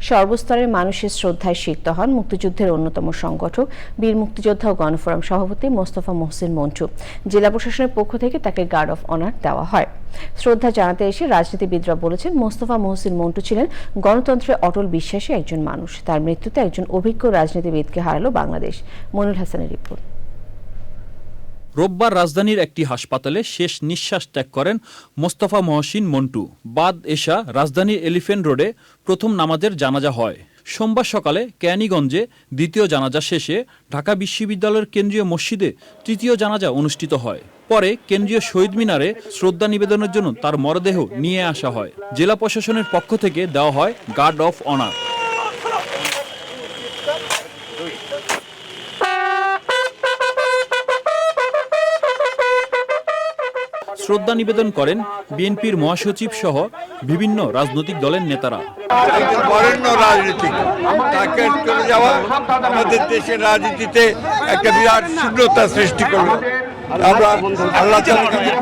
সর্বস্তরের মানুষের শ্রদ্ধায় সিক্ত হন মুক্তিযুদ্ধের অন্যতম সংগঠক, বীর মুক্তিযোদ্ধা ও গণফোরাম সভাপতি মোস্তফা মোহসিন মন্টু। জেলা প্রশাসনের পক্ষ থেকে তাকে গার্ড অফ অনার দেওয়া হয়। শ্রদ্ধা জানাতে এসে রাজনীতিবিদরা বলেছেন, মোস্তফা মোহসিন মন্টু ছিলেন গণতন্ত্রে অটল বিশ্বাসী একজন মানুষ। তার মৃত্যুতে একজন অভিজ্ঞ রাজনীতিবিদকে হারালো বাংলাদেশ। মনুল হাসানের রিপোর্ট। রোববার রাজধানীর একটি হাসপাতালে শেষ নিঃশ্বাস ত্যাগ করেন মোস্তফা মহসিন মন্টু। বাদ এশা রাজধানীর এলিফেন্ট রোডে প্রথম নামাজের জানাজা হয়। সোমবার সকালে ক্যানিগঞ্জে দ্বিতীয় জানাজা শেষে ঢাকা বিশ্ববিদ্যালয়ের কেন্দ্রীয় মসজিদে তৃতীয় জানাজা অনুষ্ঠিত হয়। পরে কেন্দ্রীয় শহীদ মিনারে শ্রদ্ধা নিবেদনের জন্য তার মরদেহ নিয়ে আসা হয়। জেলা প্রশাসনের পক্ষ থেকে দেওয়া হয় গার্ড অফ অনার। শ্রদ্ধা নিবেদন করেন বিএনপির মহাসচিব সহ বিভিন্ন রাজনৈতিক দলের নেতারা। বরেণ্য রাজনীতিক। তাকে চলে যাওয়া আমাদের দেশের রাজনীতিতে একটা বিরাট শূন্যতা সৃষ্টি করল। আমরা আল্লাহ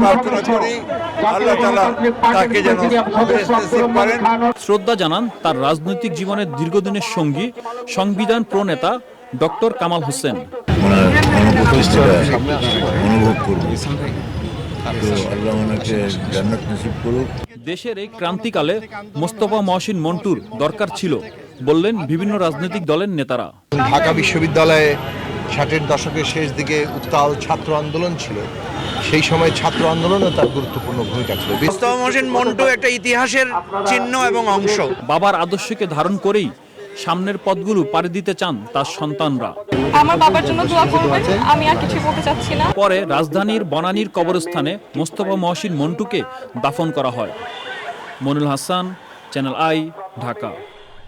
প্রার্থনা করি শ্রদ্ধা জানান তার রাজনৈতিক জীবনের দীর্ঘদিনের সঙ্গী সংবিধান প্রণেতা ডক্টর কামাল হোসেন। অনুভব করব। তো আল্লাহ ওনাকে জান্নাত নসিব করুক। দেশের এই ক্রান্তিকালে মোস্তফা মহসিন মন্টুর দরকার ছিল বললেন বিভিন্ন রাজনৈতিক দলের নেতারা। ঢাকা বিশ্ববিদ্যালয়ে ষাটের দশকের শেষ দিকে উত্তাল ছাত্র আন্দোলন ছিল সেই সময় ছাত্র আন্দোলনে তার গুরুত্বপূর্ণ ভূমিকা ছিল। মোস্তফা মোহসিন মন্টু একটা ইতিহাসের চিহ্ন এবং অংশ। বাবার আদর্শকে ধারণ করেই সামনের পদগুলো পাড়ি দিতে চান তার সন্তানরা। আমার বাবার জন্য দোয়া করবেন আমি আর কিছু বলতে চাচ্ছি না। পরে রাজধানীর বনানীর কবরস্থানে মোস্তফা মহসিন মন্টুকে দাফন করা হয়। Monul Hasan channel I Dhaka.